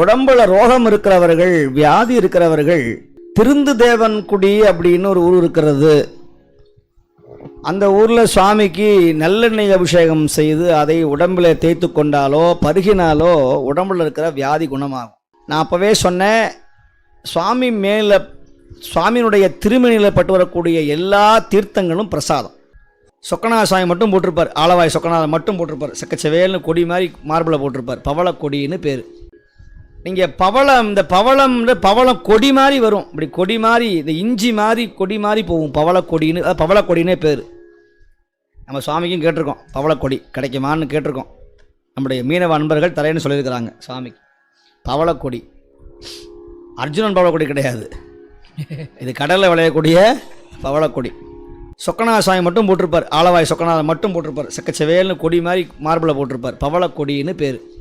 உடம்புல ரோகம் இருக்கிறவர்கள் வியாதி இருக்கிறவர்கள் திருந்து தேவன் குடி அப்படின்னு ஒரு ஊர் இருக்கிறது. அந்த ஊரில் சுவாமிக்கு நல்லெண்ணெய் அபிஷேகம் செய்து அதை உடம்பில் தேய்த்து கொண்டாலோ பருகினாலோ உடம்புல இருக்கிற வியாதி குணமாகும். நான் அப்போவே சொன்னேன் சுவாமி மேலே சுவாமியினுடைய திருமணியில் பட்டு வரக்கூடிய எல்லா தீர்த்தங்களும் பிரசாதம். சொக்கநாத சுவாமி மட்டும் போட்டிருப்பார் ஆலவாய் சொக்கநாதன் மட்டும் போட்டிருப்பார் செக்கச்சவேல்னு கொடி மாதிரி மார்பிளை போட்டிருப்பார் பவள கொடின்னு பேர். நீங்கள் பவளம் இந்த பவளம் பவளம் கொடி மாதிரி வரும். இப்படி கொடி மாதிரி இந்த இஞ்சி மாதிரி கொடி மாதிரி போகும். பவளக்கொடின்னு அதாவது பேர். நம்ம சுவாமிக்கும் கேட்டிருக்கோம் பவளக்கொடி கிடைக்குமான்னு கேட்டிருக்கோம். நம்முடைய மீனவ அன்பர்கள் தரேன்னு சொல்லியிருக்கிறாங்க சுவாமிக்கு பவளக்கொடி. அர்ஜுனன் பவளக்கொடி கிடையாது. இது கடலில் விளையக்கூடிய பவளக்கொடி. சொக்கநாத சாமி மட்டும் போட்டிருப்பார். ஆலவாய் சொக்கநாதன் மட்டும் போட்டிருப்பார். செக்கச்சவேல்னு கொடி மாதிரி மார்பிளை போட்டிருப்பார். பவளக்கொடின்னு பேர்.